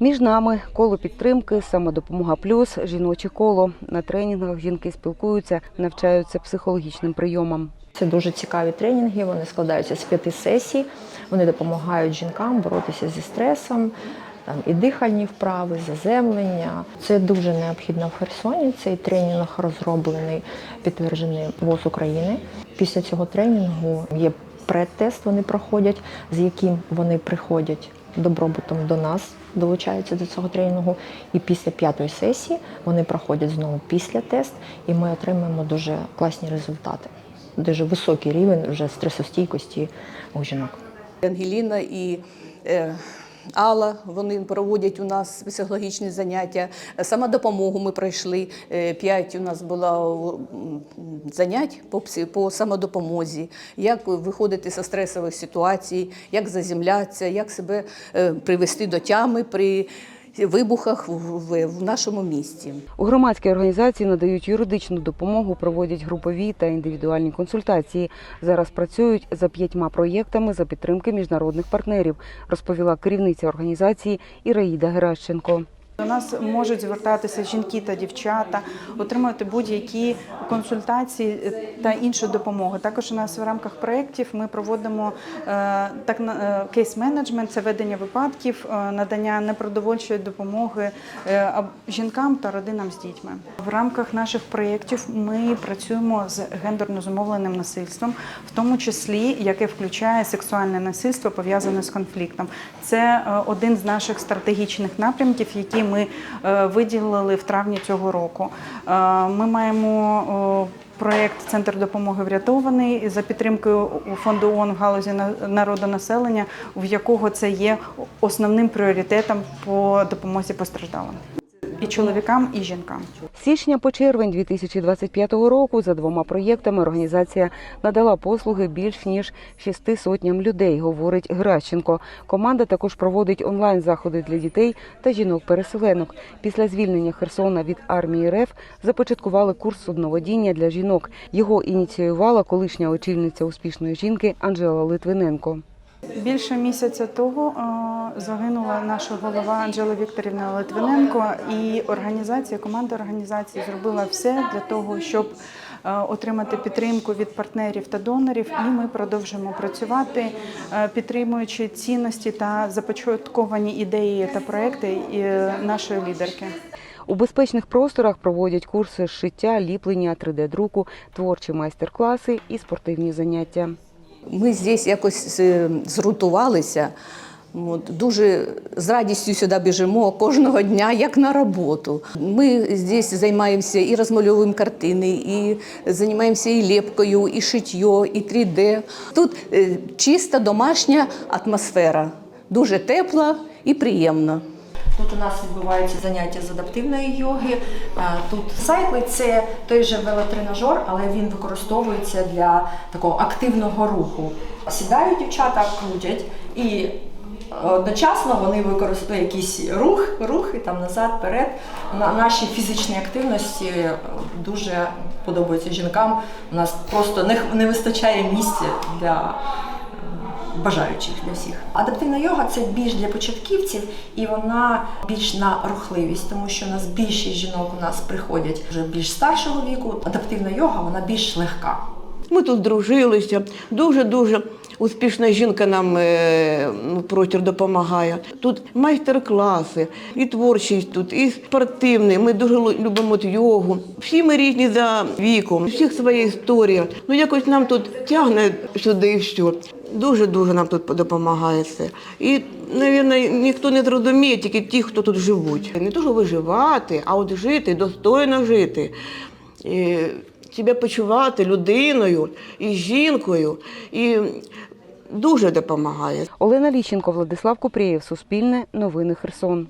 Між нами коло підтримки, самодопомога плюс, жіноче коло. На тренінгах жінки спілкуються, навчаються психологічним прийомам. Це дуже цікаві тренінги. Вони складаються з п'яти сесій. Вони допомагають жінкам боротися зі стресом. Там і дихальні вправи, заземлення. Це дуже необхідно в Херсоні. Цей тренінг розроблений, підтверджений ВОЗ України. Після цього тренінгу є предтест, вони проходять, з яким вони приходять добробутом до нас, долучаються до цього тренінгу. І після п'ятої сесії вони проходять знову після тест, і ми отримуємо дуже класні результати. Дуже високий рівень вже стресостійкості у жінок. Ангеліна і е, Алла, вони проводять у нас психологічні заняття. Самодопомогу ми пройшли. е, П'ять у нас було занять по, самодопомозі, як виходити зі стресових ситуацій, як заземлятися, як себе е, привести до тями при вибухах в, нашому місті. У громадській організації надають юридичну допомогу, проводять групові та індивідуальні консультації. Зараз працюють за п'ятьма проєктами за підтримки міжнародних партнерів, розповіла керівниця організації Іраїда Геращенко. До нас можуть звертатися жінки та дівчата, отримувати будь-які консультації та іншу допомогу. Також у нас в рамках проєктів ми проводимо е, так кейс-менеджмент, це ведення випадків, е, надання непродовольчої допомоги е, жінкам та родинам з дітьми. В рамках наших проєктів ми працюємо з гендерно зумовленим насильством, в тому числі яке включає сексуальне насильство пов'язане з конфліктом. Це один з наших стратегічних напрямків, які ми е, виділили в травні цього року. Е, Ми маємо проєкт Центр допомоги врятований за підтримкою фонду ООН в галузі народонаселення, в якого це є основним пріоритетом по допомозі постраждалим і чоловікам, і жінкам. З січня по червень 2025 року за двома проєктами організація надала послуги більш ніж шести сотням людей, говорить Гращенко. Команда також проводить онлайн заходи для дітей та жінок-переселенок. Після звільнення Херсона від армії РФ започаткували курс судноводіння для жінок. Його ініціювала колишня очільниця успішної жінки Анжела Литвиненко. Більше місяця того загинула наша голова Анжела Вікторівна Литвиненко, і організація, команда організації зробила все для того, щоб е, отримати підтримку від партнерів та донорів. І ми продовжимо працювати, е, підтримуючи цінності та започатковані ідеї та проекти е, нашої лідерки. У безпечних просторах проводять курси з шиття, ліплення, 3D-друку, творчі майстер-класи і спортивні заняття. Ми здесь якось згуртувалися. От, дуже з радістю сюди біжимо кожного дня, як на роботу. Ми здесь займаємося і розмальовуємо картини, і займаємося і лепкою, і шиттю, і 3D. Тут е, чиста домашня атмосфера, дуже тепла і приємна. Тут у нас відбуваються заняття з адаптивної йоги. Е, Тут сайкли це той же велотренажер, але він використовується для такого активного руху. Сідають дівчата, крутять і одночасно вони використовують якийсь рух, рухи там назад, вперед. На наші фізичні активності е, дуже подобаються жінкам. У нас просто не, не вистачає місця для бажаючих для всіх. Адаптивна йога це більш для початківців, і вона більш на рухливість, тому що у нас більшість жінок у нас приходять вже більш старшого віку. Адаптивна йога вона більш легка. Ми тут дружилися. Дуже-дуже успішна жінка нам е, ну, простір допомагає. Тут майстер-класи, і творчість тут, і спортивний. Ми дуже любимо йогу. Всі ми різні за віком, у всіх своя історія. Ну якось нам тут тягне сюди і все. Дуже-дуже нам тут допомагає це. І, мабуть, ніхто не зрозуміє, тільки ті, хто тут живуть. Не то, що виживати, а от жити, достойно жити. Себе почувати людиною і жінкою. І дуже допомагає. Олена Ліщенко, Владислав Купрієв, Суспільне, Новини Херсон.